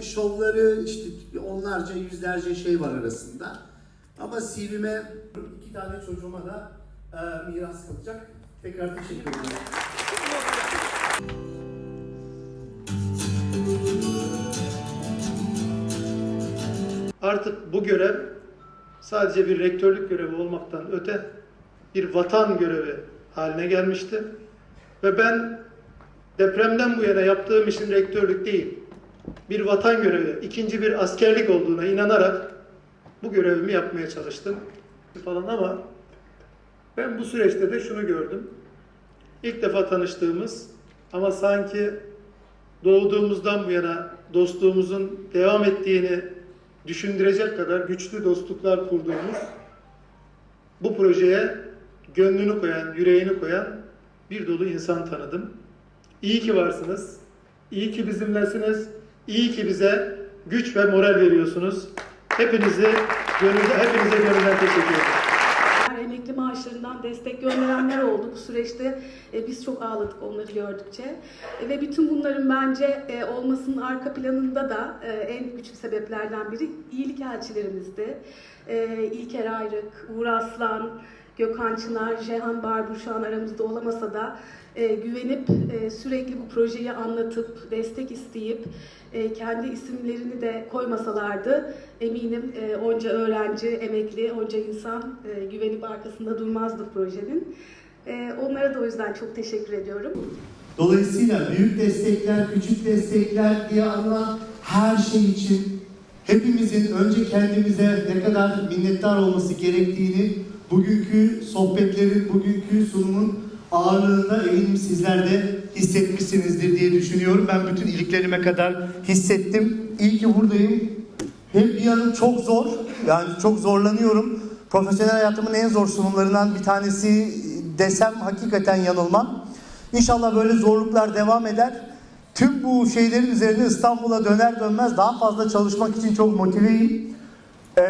Şovları işte onlarca yüzlerce şey var arasında. Ama CV'me iki tane çocuğuma da e, miras kalacak. Tekrar teşekkür ederim. Artık bu görev sadece bir rektörlük görevi olmaktan öte bir vatan görevi haline gelmişti. Ve ben depremden bu yana yaptığım işin rektörlük değil, bir vatan görevi, ikinci bir askerlik olduğuna inanarak bu görevimi yapmaya çalıştım falan ama ben bu süreçte de şunu gördüm. İlk defa tanıştığımız ama sanki doğduğumuzdan bu yana dostluğumuzun devam ettiğini düşündürecek kadar güçlü dostluklar kurduğumuz bu projeye gönlünü koyan, yüreğini koyan bir dolu insan tanıdım. İyi ki varsınız. İyi ki bizimlesiniz. İyi ki bize güç ve moral veriyorsunuz. Hepinizi gönülden, hepinize gönülden teşekkür ederim. Emekli maaşlarından destek gönderenler oldu bu süreçte. E, biz çok ağladık onları gördükçe. E, ve bütün bunların bence e, olmasının arka planında da e, en güçlü sebeplerden biri iyilik elçilerimizdi. E, İlker Ayrık, Uğur Aslan, Gökhan Çınar, Jehan Barbur şu an aramızda olamasa da e, güvenip e, sürekli bu projeyi anlatıp, destek isteyip e, kendi isimlerini de koymasalardı eminim e, onca öğrenci, emekli, onca insan e, güvenip arkasında durmazdı projenin. E, onlara da o yüzden çok teşekkür ediyorum. Dolayısıyla büyük destekler, küçük destekler diye anılan her şey için hepimizin önce kendimize ne kadar minnettar olması gerektiğini bugünkü sohbetlerin, bugünkü sunumun ağırlığında eminim sizler de hissetmişsinizdir diye düşünüyorum. Ben bütün iliklerime kadar hissettim. İyi ki buradayım. Hem bir yanı çok zor, yani çok zorlanıyorum. Profesyonel hayatımın en zor sunumlarından bir tanesi desem hakikaten yanılmam. İnşallah böyle zorluklar devam eder. Tüm bu şeylerin üzerine İstanbul'a döner dönmez daha fazla çalışmak için çok motiveyim. Ee,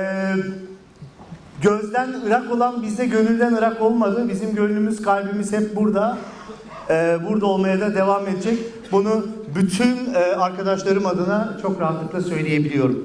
gözden ırak olan bizde gönülden ırak olmadı. Bizim gönlümüz, kalbimiz hep burada. Ee, burada olmaya da devam edecek. Bunu bütün e, arkadaşlarım adına çok rahatlıkla söyleyebiliyorum.